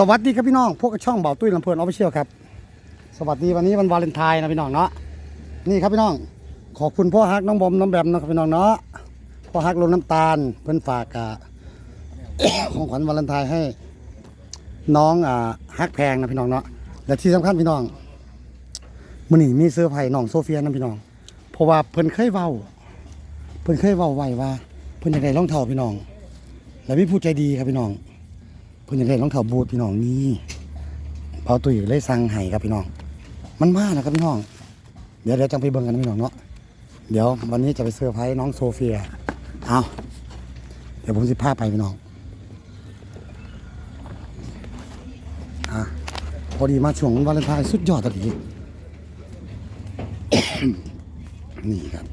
สวัสดีครับพี่น้องพวกช่องเบาตุ้ยลำเพลินออฟฟิเชียลครับ สวัสดีวันนี้วันวาเลนไทน์นะพี่น้องเนาะนี่ครับพี่น้อง ขอบคุณพ่อฮักน้องบอมน้องแบมนะครับพี่น้องเนาะพ่อฮักลงน้ำตาลเพื่อนฝากกะของขวัญวาเลนไทน์ให้ น้องอ่าฮักแพงนะพี่น้องเนาะและที่สำคัญพี่น้องมื้อนี้มีเสื้อร์ไผ่น้องโซเฟียนะพี่น้อง เพราะว่าเพิ่นเคยเว้า เพิ่นเคยเว้าไว้ว่า เพิ่นอยากได้รองเท้าพี่น้อง แล้วมีผู้ใจดีครับพี่น้อง เพิ่นอยากได้รองเท้าบูทพี่น้องนี่เผาตุ้ยเลยสั่งให้ครับพี่น้อง มันมานะครับพี่น้อง เดี๋ยวเดี๋ยวจังไปเบิ่งกันพี่น้องเนาะเดี๋ยววันนี้จะไปเซอร์ไพรส์น้องโซเฟียเอาเดี๋ยวผมสิพาไปพี่น้องอะพอดีมาช่วงวาเลนไทน์สุดยอดตะกี้นี่ครับ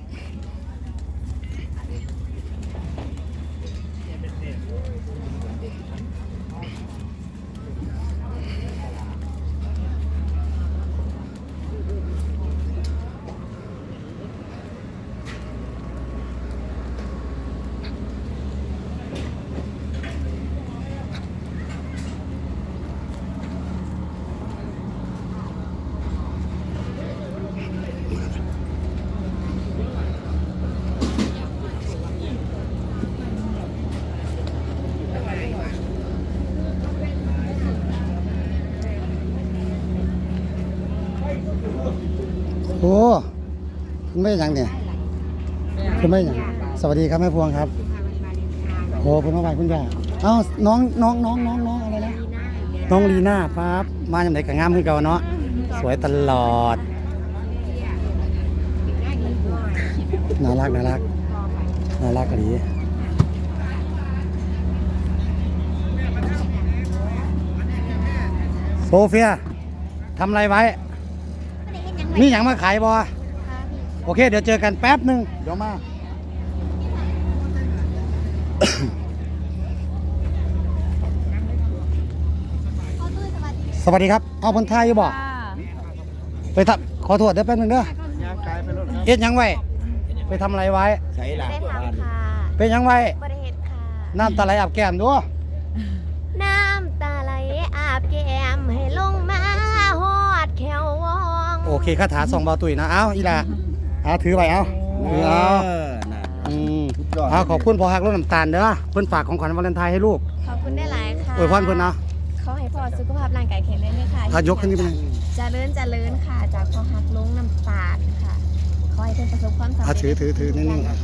โอ้คุณ ไม่ยังเนี่ยคุณไม่ยังสวัสดีครับแม่พวงครับโอ้คุณมาไหวคุณย่าเอ้าน้องน้องน้องน้องน้องอะไรนะน้องลีน่าครับมาจากไหนกับงามคือเก่าเนาะสวยตลอดน่ารักน่ารักน่ารักกะดีโซเฟียทำอะไรไว้ นี่อย่างมาขายบอ โอเค เดี๋ยวเจอกันแป๊บหนึ่งเดี๋ยวมา สวัสดีครับ เอาคนไทยอยู่บ่ไปทำขอโทษเดี๋ยวแป๊บหนึงเด้อเอ็ดหยังไว้ ไปทำอะไรไว้ ใช่ละได้ทำค่ะเป็นหยังไว้บริเหตุค่ะ น้ำตาไหลอาบแก้มด้วยน้ำตาไหลอาบแก้มให้ลงมาหอดแขววอง โอเคคาถาส่องเบาตุยนะ เอาอีหล่ะ เอาถือไปเอาถือเอาน่ะอืมสุดยอดเอาขอบคุณพอหักรถน้ำตาลเด้อเพิ่นฝากของขวัญวาเลนไทน์ให้ลูกขอบคุณได้หลายค่ะอวยพรเพิ่นเนาะเขาให้พ่อสุขภาพร่างกายแข็งแรงด้วยค่ะถ้ายกขึ้นนี่เป็นไงเจริญเจริญค่ะ จากพ่อฮักลงน้ำตาลค่ะขอให้เพิ่นประสบความสำเร็จอะถือถือถือนิ่งๆค่ะ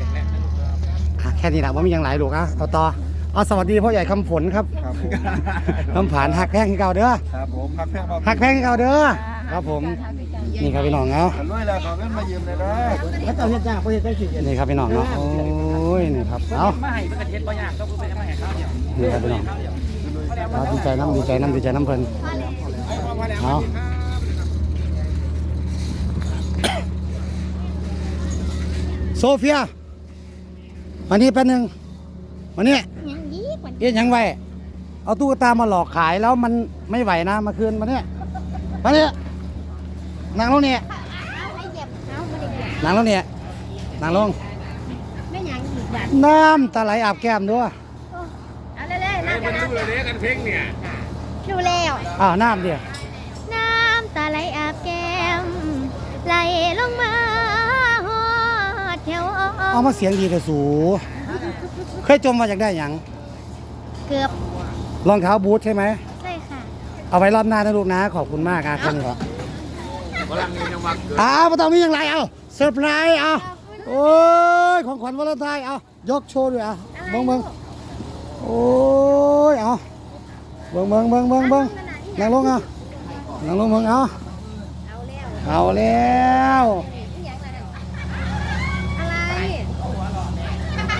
อะแค่นี้แหละว่ามีอย่างหลายลูกอะเอาต่อเอาสวัสดีพ่อใหญ่คำฝนครับครับผมคำผานหักแพงให้เก่าเด้อครับผมพักแพงมาหักแพงให้เก่าเด้อครับผม นี่ครับพี่น้องเอาขันรวยแล้วขอเงินมายืมเลยนะแล้วเจ้าเฮ็ดจ้าพ่อเฮ็ดได้สินี่ครับพี่น้องเนาะโอ้ยนี่ครับเอามาให้เพื่อนเฮ็ดบ่ยากต้องเพื่อนมาให้ข้าวเดียวนี่ครับพี่น้องเอาดีใจน้ำดีใจน้ำดีใจน้ำเพลินเอาโซเฟียมานี่แป๊บนึงมานี่ยังยีกว่าเอ๊ะยังไว้เอาตุ๊กตามาหลอกขายแล้วมันไม่ไหวนะมาคืนมาเนี่ยมาเนี่ย นางลงเนี่ยให้เหยียบเอาไม่ได้เหยียบนางลงเนี่ยนางลงไม่ยังอีกแบบน้ำตาไหลอาบแก้มด้วยเอาเรื่อยๆน้ำกันน้ำเลยกันเพ่งเนี่ยดูแล้วอ้าวน้ำเดียวน้ำตาไหลอาบแก้มไหลลงมาหอดแถวอ่เอาองมาเสียงดีแต่สูเคยจมมาจากได้หยังเกือบรองเท้าบูทใช่ไหมใช่ค่ะเอาไว้รอบหน้านะลูกนะขอบคุณมากอะแค่นี้ก็ กำลังนี้ยังวักเกิดอ้าวมาต้องมีอย่างไรเอาเซอร์ไพรส์เอาโอ้ยของขวัญวันเลนไทน์เอายกโชว์ด้วยเอาเบิ้งเบิ้งโอ้ยเอาเบิ้งเบิ้งเบิ้งเบิ้งเบิ้งนั่งลงเอานั่งลงเบิ้งเอาเอาแล้วเอาแล้วอะไร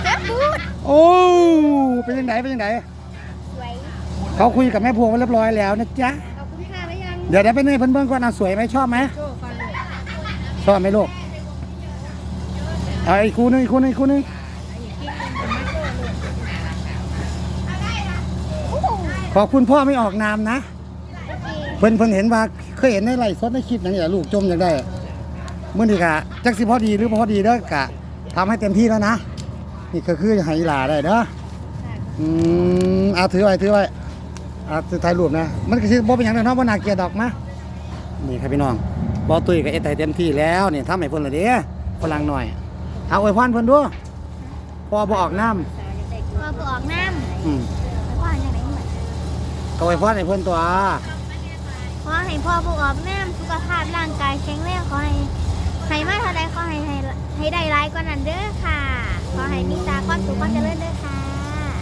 เจ็บพูดโอ้เป็นยังไงเป็นยังไงสวยเขาคุยกับแม่พวงไว้เรียบร้อยแล้วนะจ๊ะ เดี๋ยวเดี๋ยวไปนี่เพิ่นเบิ่งก่อนอะสวยไหมชอบไหมโชว์ก่อนเลยชอบไหมลูกเอาอีกคู่หนึงอีกคู่หนึงอีกคู่หนึงขอบคุณพ่อไม่ออกนามนะ เพิ่นเพิ่นเห็นว่าเคยเห็นในไลฟ์สดในคลิปอย่างนี้แหละลูกจมอย่างได้เมื่อนี้กะจักสิพอดีหรือบ่พอดีเด้อกะทำให้เต็มที่แล้วนะ นี่ก็คือให้อีหลาได้เด้ออืมเอาถือไว้ถือไว้ อ่าสุดท้ายรูปนะ มันก็คือบ่เป็นหยังเนาะบ่น่าเกลียดดอกมานี่ครับพี่น้องบ่ตุ้ยก็เอ็ดให้เต็มที่แล้วนี่ทำให้เพิ่นละเด้พลังหน่อย เอาอวยพรเพิ่นดูพอบ่ออกน้ำพอบ่ออกน้ำอืมว่าอย่างไรเหมือนก็อวยพรให้เพิ่นตัว ขอให้พ่อบ่ออกน้ำสุขภาพร่างกายแข็งแรงขอให้ให้มาเท่าใดขอให้ให้ให้ได้ร้ายกว่านั้นเด้อค่ะ ขอให้มีตาความสุขความเจริญเด้อค่ะ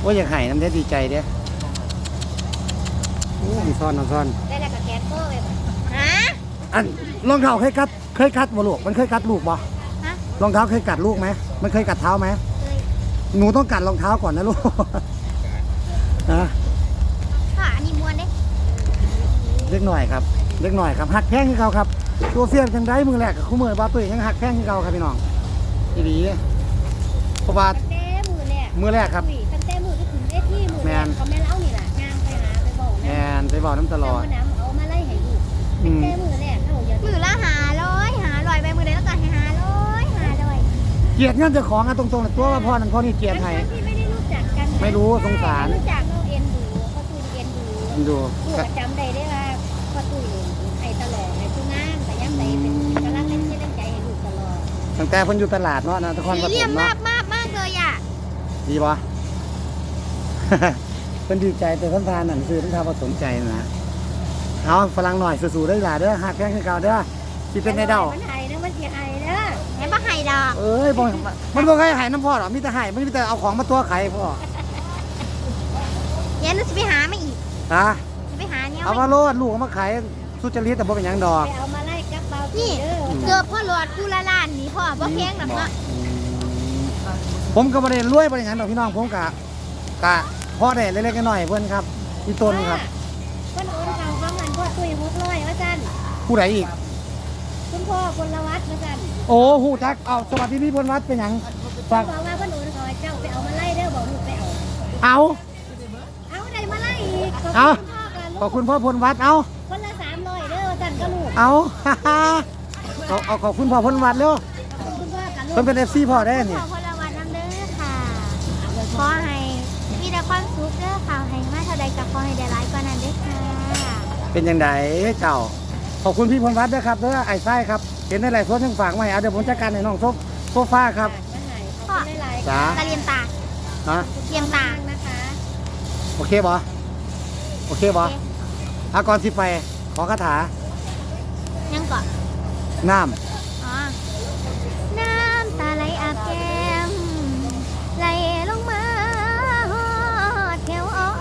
ว่าอยากให้น้ำเด้ดีใจเด้โอ้มีซ่อนน้ำซ่อน ได้แล้วก็แคสโก้เลยฮะอันรองเท้าเคยกัดเคยกัดบ่ลูกมันเคยกัดลูกบ่ฮะรองเท้าเคยกัดลูกไหมมันเคยกัดเท้าไหมเคยหนูต้องกัดรองเท้าก่อนนะลูกนะค่ะอันนี้มวนเด้เล็กหน่อยครับเล็กหน่อยครับหักแข้งให้เขาครับ ตัวเสียนจังได้มือแรกกับคู่มือบาตุ้ยยังหักแข้งให้เขาครับพี่น้องอีดีเพราะว่าตั้งแต่มือแรกมือแรกครับอุ้ยตั้งแต่มือที่ถึงเวทีมือแม่แรกนเขาแม่เล่า แอนะนไปบอกน้ำตลอดเจ้าน้ำเอามาไล่ให้ดูอืมแต่มือแรกเขาอย่ามือละหาร้อยหาร้อยไปมือเดียวแล้วก็ให้หาร้อยหาร้อยเกลียดเงินเจ้าของอะตรงๆเลยตัวว่าพ่อนั่นพ่อนี่เกลียดให้ทั้งๆที่ไม่ได้รู้จักกันนะไม่รู้สงสารไม่รู้จักเราเอ็นดูเขาตูนเอ็นดูมันดูผู้ประจำได้ได้ว่าพ่อตุ้ยให้ตลอดให้ทุกงานแต่ย้ำใจเป็นกำลังเล่นที่เล่นใจให้ลูกตลอดตั้งแต่เพิ่นอยู่ตลาดเนาะนะนครปฐเรียมมเนาะมากมากมากเลยอะดีปะ เพิ่นดีใจแต่เพิ่นทานหนังสือเพิ่นทานว่าสนใจนะเอาฝรั่งหน่อยสู้ๆได้อหล่ะเด้อหักแข้งคือเก่าเด้อสิเป็นไดเด้ามันไห้นะมันเสียไห้เด้อแม่บ่ไห้ดอกเอ้ยบ่มันบ่เคยหายน้ำพ่อหรอกมีแต่หายมันมีแต่เอาของมาตัวไข่พ่อเย็นหนูจะไปหามาอีกฮะจะไปหาเนี่ยเอามาโลดลูกเอามาขายสุจริตแต่บ่เป็นหยังดอกไปเอามาไล่กับเบานี่เกือบพ่อหลอดกูละล้านนี่พ่อบ่แพงหรอกเนาะผมก็บ่ได้รวยบ่ได้หยังดอกพี่น้องผมกะกะ พอได้เล็กๆน้อยๆเพิ่นครับพี่ต้นครับคนโอนเขาเขาเงินพ่อตุ้ยหกร้อยว่าจันผู้ใดอีก คุณพ่อคนละวัดว่าจันโอ้ฮู้จักเอาสวัสดีพี่พลวัดเป็นหยังฝากบอกว่าคนโอนเขาให้เจ้าไปเอามาไล่เด้อบอกลูกไปเอา เอา เอาได้มาไล่อีกเอาขอบคุณพ่อกับลูกขอบคุณพ่อพลวัดเอาคนละสามร้อยเด้อว่าจันก็ลูกเอาเอาเอาขอบคุณพ่อพลวัดเร็วขอบคุณพ่อกับลูกเพิ่นเป็น FC พ่อได้ขนี่อคนละวันน้ำเด้อค่ะขอให้ กับขอให้ได้หลายกว่านั้นเด้อค่ะเป็นยังไงเจ้า ขอบคุณพี่พลวัดด้วยครับเด้อไอ้ไส้ครับเห็นได้หลายส่วนยังฝากมาให้เอาเดี๋ยวผมจัดการให้น้องโซฟโซฟาครับ พ่อจ้า ตาเลียมตาฮะเลียมตานะคะโอเคบ่โอเคบ่อาก่อนสิไป ขอคาถายังก่อนน้อ๋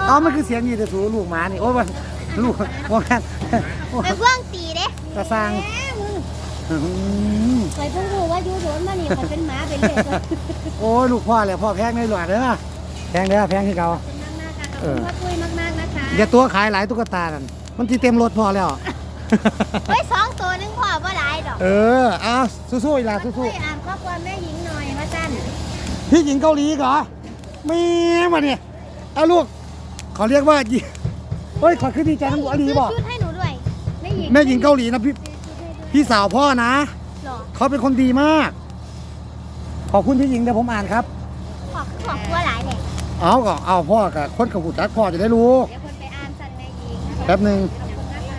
อ้อำอ๋อมันคือเสียงนี่แต่สูลูกหมานี่โอ้ยมันลูกว่าแม่นไปเพื่องตีเด้กระซังแหมมึงอื้อหือไปเพิ่งรู้ว่าอยู่สวนมานี่มันเป็นหมาเป็นเด็กเลยโอ้ยลูกพ่อเลยพ่อแพงในหลวดเด้อแพงเด้อแพงที่เก่าขอบคุณมากๆค่ะขอบคุณพ่อคุยมากๆนะคะอย่าตัวขายหลายตุ๊กตากันมันที่เต็มรถพอแล้วเฮ้ยสองตัวหนึงพ่อว่าหลายดอก เออเอาสู้ๆอีหลาคุสู้ยอ่านข้อความแม่หญิงหน่อยว่าจันๆพี่หญิงเกาหลีเหรอมีมาเนี่ยเอาลูก เขาเรียกว่าหญิงเฮ้ยขอขึ้นดีใจน้ำบัวดีบอกชุดให้หนูด้วยแม่หญิงแม่หญิงเกาหลีนะพี่พี่สาวพ่อนะหรอเขาเป็นคนดีมาก ขอบคุณพี่หญิงเดี๋ยวผมอ่านครับ ขอบขอบตัวหลายเลยเอาก็เอาพ่อกับคนกับผู้จักพ่อจะได้รู้เดี๋ยวคนไปอ่านสั่นแม่หญิงแป๊บหนึ่งขอบคุณนะค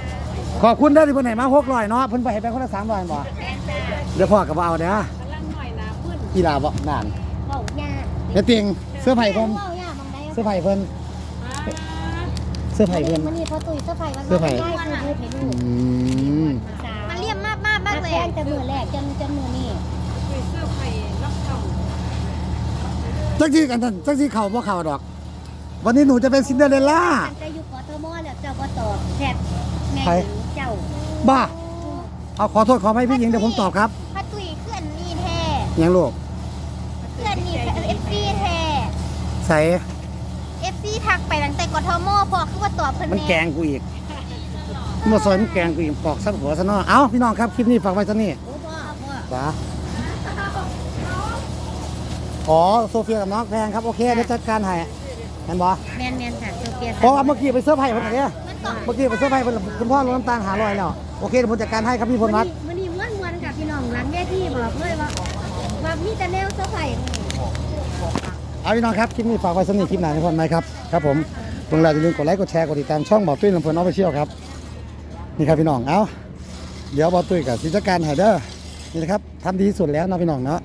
ะขอบคุณได้ที่เพิ่นไหนมาหกร้อยเนาะเพิ่นไปให้เป็นคนละสามร้อยบ่แฟนจ้าเดี๋ยวพ่อกับเอาเด้อกีฬาบ่นานเว้ายากเดี๋ยวเตียงเสื้อไผ่เพิ่นเว้ายากมองได้เสื้อไผ่เพิ่นเสื้อไผ่เพิ่นมันนี่พอตุยเสื้อไผ่มันเสื้อไผ่ได้คือดูเห็นอืลูกมมันเลี่ยมมากมากมากเลยอะแต่มือแรกจนจนมือนี่จักที่กันท่านจักที่เข่าบ่เข่าดอก วันนี้หนูจะเป็นซินเดอเรลล่าตั้งแต่อยู่กทมแล้วเจ้าก็ตอบแทบแม่ใคร หญิงเจ้าบ้า เอาขอโทษขอให้พี่หญิงเดี๋ยวผมตอบครับพอตุยเคลื่อนนี่แท้ยังลูกเคลื่อนนี่เอฟซีแท้ใส่ เอฟซีทักไปตั้งแต่กทมพอคือว่าตอบเพิ่นมันแน่แกงกูอีกมันมาซอยมันแกงกูอีกปอกซัดหัวซะเนาะเอ้าพี่น้องครับคลิปนี้ฝากไว้ซะนี่โอ้พ่อพ่อจ้าอ๋อโซเฟียกับน้องแพงครับโอเคเดี๋ยวจัดการให้เห็นบ่แมนแมนค่ะโซเฟียเพราะว่าเมื่อกี้ไปเสื้อร์ไผ่เพิ่นน่ะเนี่ยมันก่อนเมื่อกี้ไปเสื้อร์ไผ่เพิ่นคุณพ่อลดน้ำตาลหาลอยแล้วโอเคเดี๋ยวผมจัดการให้ครับพี่พลวัฒน์มันนี่ม้วนม้วนๆค่ะพี่น้องหลังแม่ที่บอกเลยว่าว่ามีแต่แนวเสื้อไผ่ เอาพี่น้องครับ คลิปนี้ฝากไว้สนิทคลิปหนาทุกคนไหมครับ ครับผมเพิ่งแล้วอย่าลืมกดไลค์กดแชร์กดติดตามช่องบ่าวตุ้ยลำเพลินออฟฟิเชียลครับ นี่ครับพี่น้อง เอาเดี๋ยวบ่าวตุ้ยกับศิจัดการไฮเดอร์นี่นะครับทำดีที่สุดแล้วนะพี่น้องเนาะ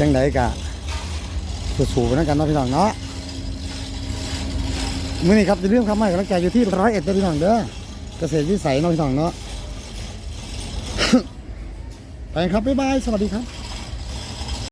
ยังไงกะสู้ๆไปด้วกันนะพี่น้องเนาะมื่อนี้ครับจะเรื่องคำใหม่กำลังใจอยู่ที่ร้อยเอ็ดเด้อพี่น้องเด้อเกษตรวิสัยเนาะพี่น้องเนาะไปครับบ๊ายบายสวัสดีครับ